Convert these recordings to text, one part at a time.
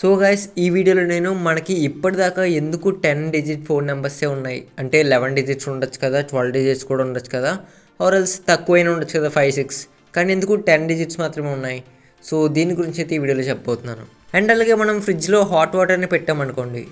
So guys ఈ వీడియోలో నేను మనకి ఇప్పటిదాకా ఎందుకు టెన్ డిజిట్ ఫోన్ నెంబర్సే ఉన్నాయి? అంటే లెవెన్ డిజిట్స్ ఉండొచ్చు కదా ట్వెల్వ్ డిజిట్స్ కూడా ఉండొచ్చు కదా ఆర్ ఎల్స్ తక్కువైనా ఉండొచ్చు కదా ఫైవ్ సిక్స్ కానీ ఎందుకు టెన్ డిజిట్స్ మాత్రమే ఉన్నాయి? సో దీని గురించి అయితే ఈ వీడియోలో చెప్పబోతున్నాను. అండ్ అలాగే మనం ఫ్రిడ్జ్లో హాట్ వాటర్ని పెట్టామనుకోండి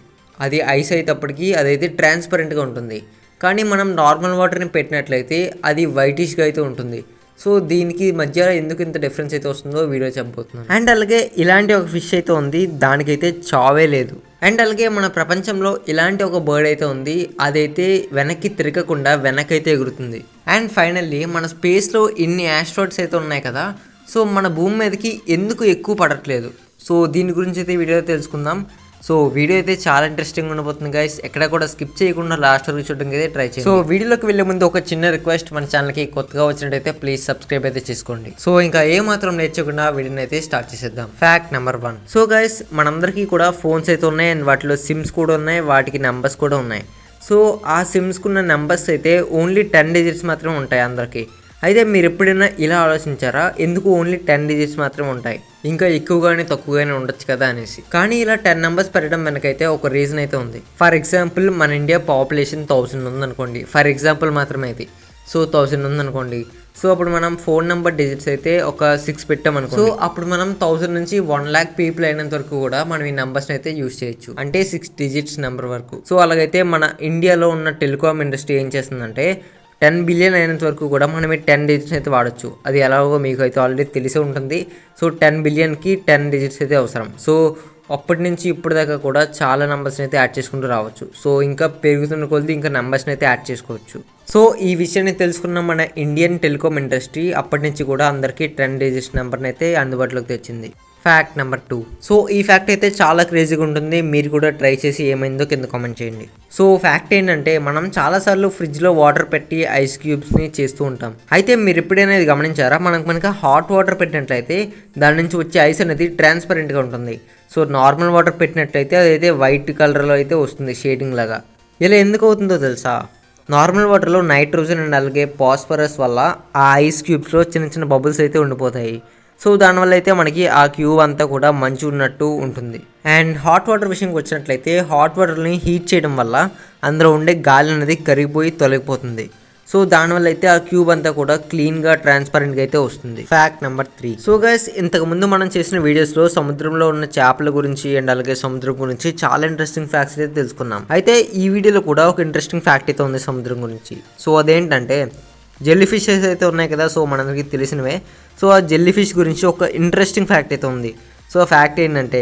అది ఐస్ అయ్యేటప్పటికి అదైతే ట్రాన్స్పరెంట్గా ఉంటుంది. కానీ మనం నార్మల్ వాటర్ని పెట్టినట్లయితే అది వైటిష్గా అయితే ఉంటుంది. సో దీనికి మధ్య ఎందుకు ఇంత డిఫరెన్స్ అయితే వస్తుందో వీడియో చెప్పబోతున్నాను. అండ్ అలాగే ఇలాంటి ఒక ఫిష్ అయితే ఉంది దానికైతే చావే లేదు. అండ్ అలాగే మన ప్రపంచంలో ఇలాంటి ఒక బర్డ్ అయితే ఉంది అదైతే వెనక్కి తిరగకుండా వెనకైతే ఎగురుతుంది. అండ్ ఫైనల్లీ మన స్పేస్లో ఇన్ని యాస్ట్రాయిడ్స్ అయితే ఉన్నాయి కదా సో మన భూమి మీదకి ఎందుకు ఎక్కువ పడట్లేదు? సో దీని గురించి అయితే వీడియో తెలుసుకుందాం. సో వీడియో అయితే చాలా ఇంట్రెస్టింగ్ ఉండబోతుంది గైస్ ఎక్కడ కూడా స్కిప్ చేయకుండా లాస్ట్ వరకు చూడడానికి అయితే ట్రై చేయండి. సో వీడియోలోకి వెళ్ళే ముందు ఒక చిన్న రిక్వెస్ట్ మన ఛానల్కి కొత్తగా వచ్చినట్టయితే ప్లీజ్ సబ్స్క్రైబ్ అయితే చేసుకోండి. సో ఇంకా ఏ మాత్రం నేర్చుకుండా వీడియోని అయితే స్టార్ట్ చేసేద్దాం. Fact number one so guys మనందరికీ కూడా ఫోన్స్ అయితే ఉన్నాయి అండ్ వాటిలో సిమ్స్ కూడా ఉన్నాయి వాటికి నెంబర్స్ కూడా ఉన్నాయి. సో ఆ సిమ్స్కున్న నెంబర్స్ అయితే ఓన్లీ టెన్ డిజిట్స్ మాత్రమే ఉంటాయి అందరికీ. అయితే మీరు ఎప్పుడైనా ఇలా ఆలోచించారా? ఎందుకు ఓన్లీ టెన్ డిజిట్స్ మాత్రమే ఉంటాయి? ఇంకా ఎక్కువగానే తక్కువగానే ఉండొచ్చు కదా అనేసి. కానీ ఇలా టెన్ నెంబర్స్ పెట్టడం వెనకైతే ఒక రీజన్ అయితే ఉంది. ఫర్ ఎగ్జాంపుల్ మన ఇండియా పాపులేషన్ థౌసండ్ ఉందనుకోండి ఫర్ ఎగ్జాంపుల్ మాత్రమే ఇది. సో థౌసండ్ ఉందనుకోండి సో అప్పుడు మనం ఫోన్ నెంబర్ డిజిట్స్ అయితే ఒక సిక్స్ పెట్టామనుకో సో అప్పుడు మనం థౌసండ్ నుంచి వన్ ల్యాక్ పీపుల్ అయినంత వరకు కూడా మనం ఈ నెంబర్స్ని అయితే యూజ్ చేయొచ్చు. అంటే సిక్స్ డిజిట్స్ నెంబర్ వరకు. సో అలాగైతే మన ఇండియాలో ఉన్న టెలికామ్ ఇండస్ట్రీ ఏం చేస్తుందంటే టెన్ బిలియన్ అయినంత వరకు కూడా మనం ఈ టెన్ డిజిట్స్ అయితే వాడచ్చు. అది ఎలాగో మీకు అయితే ఆల్రెడీ తెలిసే ఉంటుంది. సో టెన్ బిలియన్కి టెన్ డిజిట్స్ అయితే అవసరం. సో అప్పటి నుంచి ఇప్పటి దాకా కూడా చాలా నెంబర్స్ని అయితే యాడ్ చేసుకుంటూ రావచ్చు. సో ఇంకా పెరుగుతున్న కొద్ది ఇంకా నెంబర్స్ని అయితే యాడ్ చేసుకోవచ్చు. సో ఈ విషయాన్ని తెలుసుకున్న మన ఇండియన్ టెలికామ్ ఇండస్ట్రీ అప్పటి నుంచి కూడా అందరికీ టెన్ డిజిట్స్ నెంబర్ని అయితే అందుబాటులోకి తెచ్చింది. ఫ్యాక్ట్ నెంబర్ టూ సో ఈ ఫ్యాక్ట్ అయితే చాలా క్రేజీగా ఉంటుంది. మీరు కూడా ట్రై చేసి ఏమైందో కింద కామెంట్ చేయండి. సో ఫ్యాక్ట్ ఏంటంటే మనం చాలాసార్లు ఫ్రిడ్జ్లో వాటర్ పెట్టి ఐస్ క్యూబ్స్ని చేస్తూ ఉంటాం. అయితే మీరు ఎప్పుడైనా ఇది గమనించారా? మనకు కనుక హాట్ వాటర్ పెట్టినట్లయితే దాని నుంచి వచ్చే ఐస్ అనేది ట్రాన్స్పరెంట్గా ఉంటుంది. సో నార్మల్ వాటర్ పెట్టినట్లయితే అదైతే వైట్ కలర్లో అయితే వస్తుంది షేడింగ్ లాగా. ఇలా ఎందుకు అవుతుందో తెలుసా? నార్మల్ వాటర్లో నైట్రోజన్ అండ్ అలాగే పాస్పరస్ వల్ల ఆ ఐస్ క్యూబ్స్లో చిన్న చిన్న బబుల్స్ అయితే ఉండిపోతాయి. సో దానివల్ల అయితే మనకి ఆ క్యూబ్ అంతా కూడా మంచి ఉన్నట్టు ఉంటుంది. అండ్ హాట్ వాటర్ విషయంకి వచ్చినట్లయితే హాట్ వాటర్ని హీట్ చేయడం వల్ల అందులో ఉండే గాలి అనేది కరిగిపోయి తొలగిపోతుంది. సో దానివల్ల అయితే ఆ క్యూబ్ అంతా కూడా క్లీన్గా ట్రాన్స్పరెంట్గా అయితే వస్తుంది. Fact number three. So guys ఇంతకుముందు మనం చేసిన వీడియోస్లో సముద్రంలో ఉన్న చేపల గురించి అండ్ అలాగే సముద్రం గురించి చాలా ఇంట్రెస్టింగ్ ఫ్యాక్ట్స్ అయితే తెలుసుకున్నాం. అయితే ఈ వీడియోలో కూడా ఒక ఇంట్రెస్టింగ్ ఫ్యాక్ట్ అయితే ఉంది సముద్రం గురించి. సో అదేంటంటే జెల్లీ ఫిషెస్ అయితే ఉన్నాయి కదా సో మనందరికీ తెలిసినవే. సో ఆ జెల్లీ ఫిష్ గురించి ఒక ఇంట్రెస్టింగ్ ఫ్యాక్ట్ అయితే ఉంది. సో ఆ ఫ్యాక్ట్ ఏంటంటే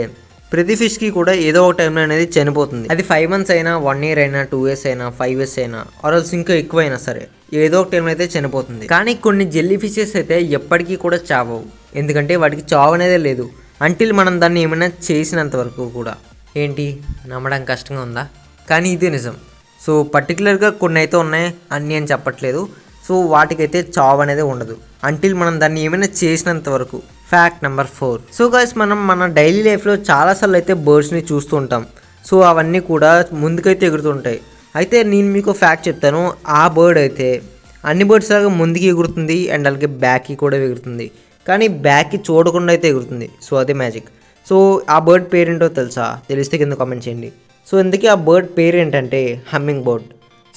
ప్రతి ఫిష్కి కూడా ఏదో ఒక టైంలో అనేది చనిపోతుంది. అది ఫైవ్ మంత్స్ అయినా వన్ ఇయర్ అయినా టూ ఇయర్స్ అయినా ఫైవ్ ఇయర్స్ అయినా ఆర్ఎల్స్ ఇంకా ఎక్కువైనా సరే ఏదో ఒక టైంలో అయితే చనిపోతుంది. కానీ కొన్ని జెల్లీ ఫిషెస్ అయితే ఎప్పటికీ కూడా చావవు. ఎందుకంటే వాటికి చావు అనేది లేదు. అంటిల్ మనం దాన్ని ఏమైనా చేసినంత వరకు కూడా. ఏంటి? నమ్మడం కష్టంగా ఉందా? కానీ ఇది నిజం. సో పర్టికులర్గా కొన్ని అయితే ఉన్నాయి అన్నీ అని చెప్పట్లేదు. సో వాటికైతే చావు అనేది ఉండదు. అంటిల్ మనం దాన్ని ఏమైనా చేసినంత వరకు. Fact number four so guys మనం మన డైలీ లైఫ్లో చాలాసార్లు అయితే బర్డ్స్ని చూస్తూ ఉంటాం. సో అవన్నీ కూడా ముందుకైతే ఎగురుతుంటాయి అయితే నేను మీకు ఫ్యాక్ట్ చెప్తాను. ఆ బర్డ్ అయితే అన్ని బర్డ్స్ లాగా ముందుకి ఎగురుతుంది అండ్ అలాగే బ్యాక్కి కూడా ఎగురుతుంది. కానీ బ్యాక్కి చూడకుండా అయితే ఎగురుతుంది. సో అదే మ్యాజిక్ సో ఆ బర్డ్ పేరేంటో తెలుసా? తెలిస్తే కింద కామెంట్ చేయండి. సో ఇందుకే ఆ బర్డ్ పేరు ఏంటంటే హమ్మింగ్ బర్డ్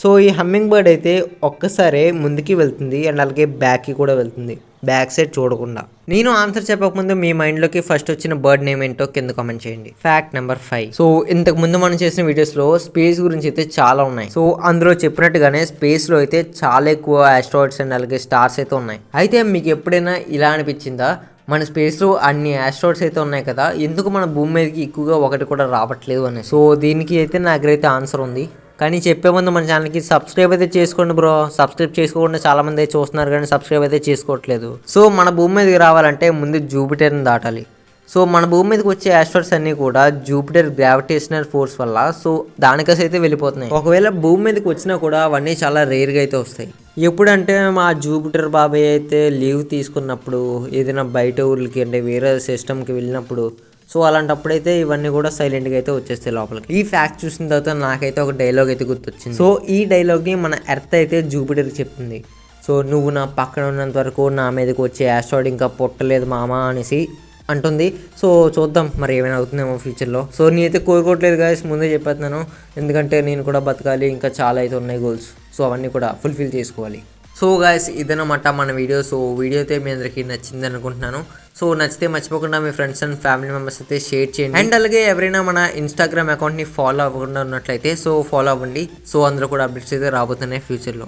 సో ఈ హమ్మింగ్ బర్డ్ అయితే ఒక్కసారే ముందుకి వెళ్తుంది అండ్ అలాగే బ్యాక్కి కూడా వెళ్తుంది. బ్యాక్ సైడ్ చూడకుండా. నేను ఆన్సర్ చెప్పకముందు మీ మైండ్లోకి ఫస్ట్ వచ్చిన బర్డ్ నేమ్ ఏంటో కింద కామెంట్ చేయండి. Fact number five. సో ఇంతకు ముందు మనం చేసిన వీడియోస్లో స్పేస్ గురించి అయితే చాలా ఉన్నాయి. సో అందులో చెప్పినట్టుగానే స్పేస్లో అయితే చాలా ఎక్కువ ఆస్ట్రాయిడ్స్ అండ్ అలాగే స్టార్స్ అయితే ఉన్నాయి. అయితే మీకు ఎప్పుడైనా ఇలా అనిపించిందా? మన స్పేస్లో అన్ని ఆస్ట్రాయిడ్స్ అయితే ఉన్నాయి కదా ఎందుకు మన భూమి మీదకి ఎక్కువగా ఒకటి కూడా రావట్లేదు అని సో దీనికి అయితే నా దగ్గర అయితే ఆన్సర్ ఉంది. కానీ చెప్పే ముందు మన ఛానల్కి సబ్స్క్రైబ్ అయితే చేసుకోండి బ్రో. సబ్స్క్రైబ్ చేసుకోకుండా చాలామంది అయితే చూస్తున్నారు కానీ సబ్స్క్రైబ్ అయితే చేసుకోవట్లేదు. సో మన భూమి మీదకి రావాలంటే ముందు జూపిటర్ని దాటాలి. సో మన భూమి మీదకి వచ్చే యాస్ట్రాయిడ్స్ అన్నీ కూడా జూపిటర్ గ్రావిటేషనల్ ఫోర్స్ వల్ల సో దానికసి అయితే వెళ్ళిపోతున్నాయి. ఒకవేళ భూమి మీదకి వచ్చినా కూడా అవన్నీ చాలా రేర్గా అయితే వస్తాయి. ఎప్పుడంటే మా జూపిటర్ బాబాయ్ అయితే లీవ్ తీసుకున్నప్పుడు ఏదైనా బయట ఊర్లకి అంటే వేరే సిస్టమ్కి వెళ్ళినప్పుడు సో అలాంటప్పుడైతే ఇవన్నీ కూడా సైలెంట్గా అయితే వచ్చేస్తాయి లోపలికి. ఈ ఫ్యాక్ట్ చూసిన తర్వాత నాకైతే ఒక డైలాగ్ అయితే గుర్తొచ్చింది. సో ఈ డైలాగ్ని మన ఎర్త్ అయితే జూపిటర్కి చెప్తుంది. సో నువ్వు నా పక్కన ఉన్నంత వరకు నా మీదకి వచ్చే యాస్ట్రాయిడ్ ఇంకా పుట్టలేదు మామ అనేసి అంటుంది. సో చూద్దాం మరి ఏమైనా అవుతుందేమో ఫ్యూచర్లో. సో నేనైతే కోరుకోవట్లేదు గాయస్ ముందే చెప్పేస్తున్నాను. ఎందుకంటే నేను కూడా బతకాలి ఇంకా చాలా అయితే ఉన్నాయి గోల్స్. సో అవన్నీ కూడా ఫుల్ఫిల్ చేసుకోవాలి. సో గాయస్ ఇదనమాట మన వీడియో సో వీడియో అయితే మీ అందరికీ నచ్చింది అనుకుంటున్నాను. సో నచ్చితే మర్చిపోకుండా మీ ఫ్రెండ్స్ అండ్ ఫ్యామిలీ మెంబర్స్ అయితే షేర్ చేయండి. అండ్ అలాగే ఎవరైనా మన ఇన్స్టాగ్రామ్ అకౌంట్ని ఫాలో అవ్వకుండా ఉన్నట్లయితే సో ఫాలో అవ్వండి. సో అందులో కూడా అప్డేట్స్ అయితే రాబోతున్నాయి ఫ్యూచర్లో